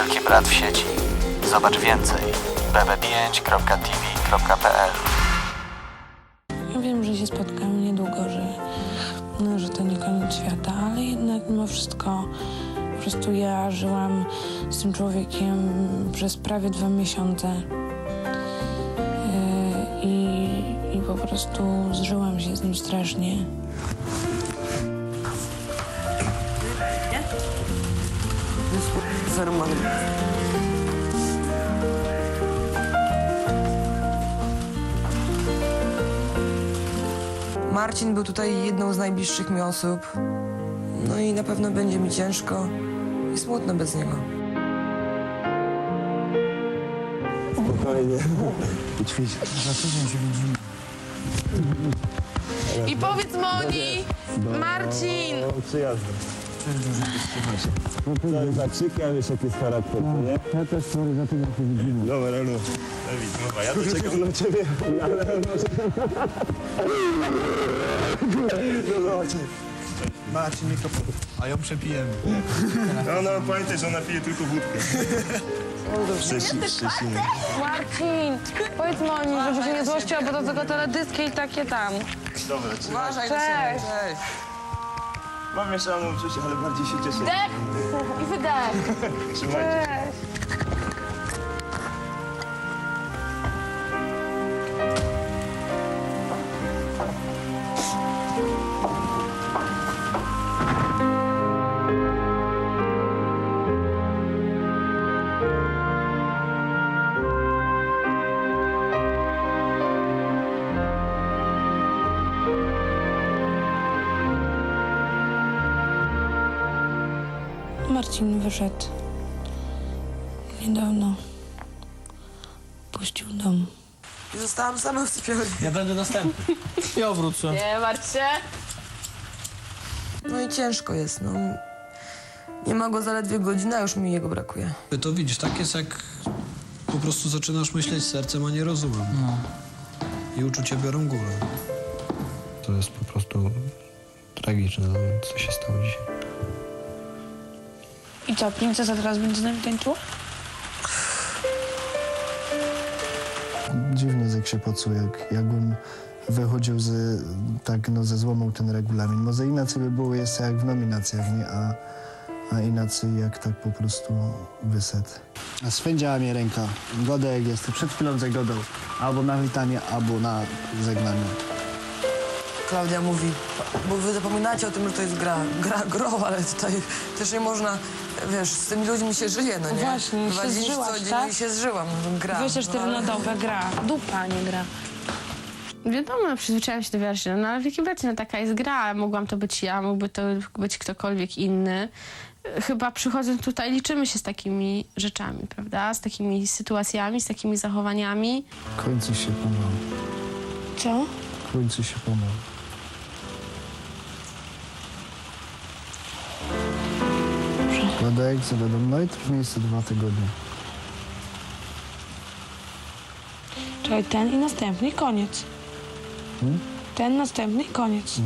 Wielki Brat w sieci. Zobacz więcej bb5.tv.pl Ja wiem, że się spotkamy niedługo, że, no, że to nie koniec świata, ale jednak mimo wszystko po prostu ja żyłam z tym człowiekiem przez prawie dwa miesiące Yy, i, i po prostu zżyłam się z nim strasznie. Marcin był tutaj jedną z najbliższych mi osób. No i na pewno będzie mi ciężko i smutno bez niego. I powiedz Moni, Marcin! Przyjazdy. Cześć, zakrzyki, a wiesz jaki jest charakter, no, nie? Ja też sorry, za tyle się widzimy. Dobra, Elu. Ewit, dobra, ja to czekam na ciebie. Ale no, no, Marcin mikrofon. A ją przepijemy. no, no, pamiętaj, że ona pije tylko wódkę. Szczecin, Szczecin. Marcin! Powiedz Moni, żeby się nie złościła, bo do tego teledyski i takie tam. Dobra, trzymaj. Uważaj Cześć. Cześć. Mam mieszaną uczucie, ale bardziej się cieszę. Dech i wydech. Trzymajcie. Cześć. Marcin wyszedł niedawno. Puścił dom. I zostałam sama w sypialni. Ja będę następny. Ja wrócę. Nie martw się. No i ciężko jest, no. Nie ma go zaledwie godzina, a już mi jego brakuje. To widzisz, tak jest jak po prostu zaczynasz myśleć sercem, a nie rozumem. I uczucia biorą górę. To jest po prostu tragiczne, co się stało dzisiaj. I co, princesa teraz będzie z nami tańczyła? Dziwny język się pocuje, jak, jakbym wychodził z, tak no, ze złamał ten regulamin. Może inaczej by było jeszcze jak w nominacjach, nie? A, a inaczej jak tak po prostu wyszedł. A swędziała mnie ręka. Godek jest, przed chwilą zagodał. Albo na witanie, albo na żegnanie. Klaudia mówi, bo wy zapominacie o tym, że to jest gra, gra grą, ale tutaj też nie można, wiesz, z tymi ludźmi się żyje, no nie? Właśnie, się Dwa dzień zżyłaś, co dzień tak? i się zżyłam, no, gra. 24 no, na ale- dobę gra. Dupa, nie gra. Wiadomo, przyzwyczaiłam się do wierszy, no ale w Bracie no, taka jest gra. Mogłam to być ja, mógłby to być ktokolwiek inny. Chyba przychodząc tutaj liczymy się z takimi rzeczami, prawda? Z takimi sytuacjami, z takimi zachowaniami. Kończy się pomału. Co? Kończy się pomału. I to w miejscu dwa tygodnie. Czekaj, ten i następny koniec. Ten, następny koniec.